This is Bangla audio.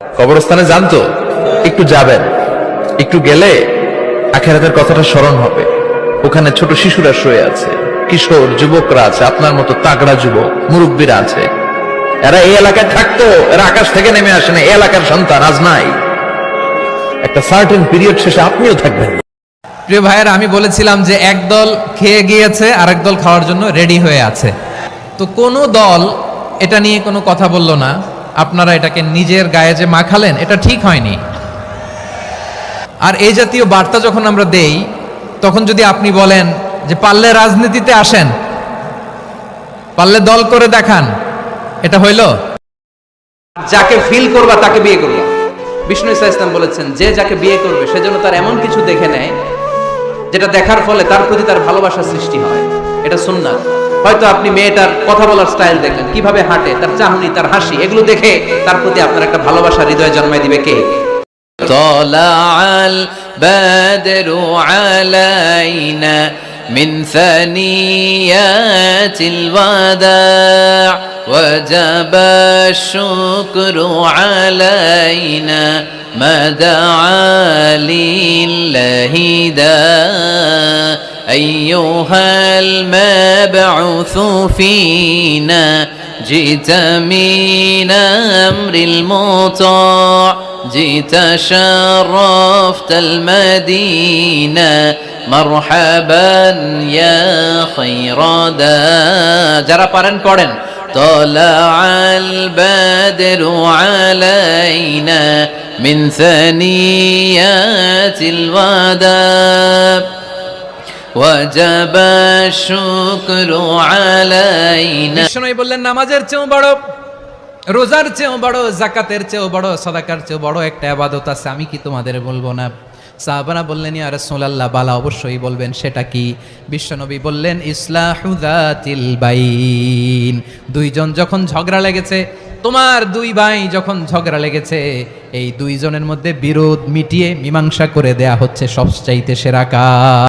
কবরস্থানে যান তো? একটু যাবেন। একটু গেলে আখেরাতের কথাটা স্মরণ হবে। ওখানে ছোট শিশুরা শুয়ে আছে। কিশোর, যুবকরা আছে, আপনার মতো তাগড়া যুবক, মুরব্বীরা আছে। এরা এই এলাকায় থাকতো, এরা আকাশ থেকে নেমে আসে না এলাকার সন্তান আজ নাই। একটা সার্টেন পিরিয়ড শেষে আপনিও থাকবেন। প্রিয় ভাইয়ের, আমি বলেছিলাম যে এক দল খেয়ে গিয়েছে, আরেক দল খাওয়ার জন্য রেডি হয়ে আছে। তো কোনো দল এটা নিয়ে কোনো কথা বলল না। আপনারা এটাকে নিজের গায়ে যে মাখালেন, এটা ঠিক হয়নি। আর এই জাতীয় বার্তা যখন আমরা দেই, তখন যদি আপনি বলেন যে পারলে রাজনীতিতে আসেন, পারলে দল করে দেখান, এটা হইল? যাকে ফিল করবা তাকে বিয়ে করবা। বিষ্ণু ইসা ইসলাম বলেছেন, যে যাকে বিয়ে করবে সেজন্য তার এমন কিছু দেখে নেয়, যেটা দেখার ফলে তার প্রতি তার ভালোবাসার সৃষ্টি হয়। এটা সুন্নাত। হয়তো আপনি মেয়েটার কথা বলার স্টাইল দেখলেন কিভাবে হাঁটে তার চাহনি তার হাসি এগুলো দেখে তার প্রতি আপনার একটা ভালোবাসা হৃদয় জন্মায় দিবে কে طلع البدر علينا من ثنيات الوداع وجب الشكر علينا ما دعا لله داع أيها المبعوث فينا جئت من أمر المطاع جئت شرفت المدينة. مرحبا يا خير دا جرى قرن قرن طلع البدر علينا من ثنيات الوداع. وجب الشكر علينا বিষ্ণু বললেন নামাজের চেয়েও বড় রোজার চেয়েও বড় জাকাতের চেয়েও বড় সদাকার চেয়েও বড় একটা আবাদত আছে আমি কি তোমাদের বলবো না সাহাবারা বললেন ইয়া রাসূলুল্লাহ বালা অবশ্যই বলবেন সেটা কি বিশ্বনবী বললেন ইসলাহুদাতিল বাইন দুইজন যখন ঝগড়া লেগেছে তোমার দুই ভাই যখন ঝগড়া লেগেছে এই দুইজনের মধ্যে বিরোধ মিটিয়ে মীমাংসা করে দেয়া হচ্ছে সবচাইতে সেরা কাজ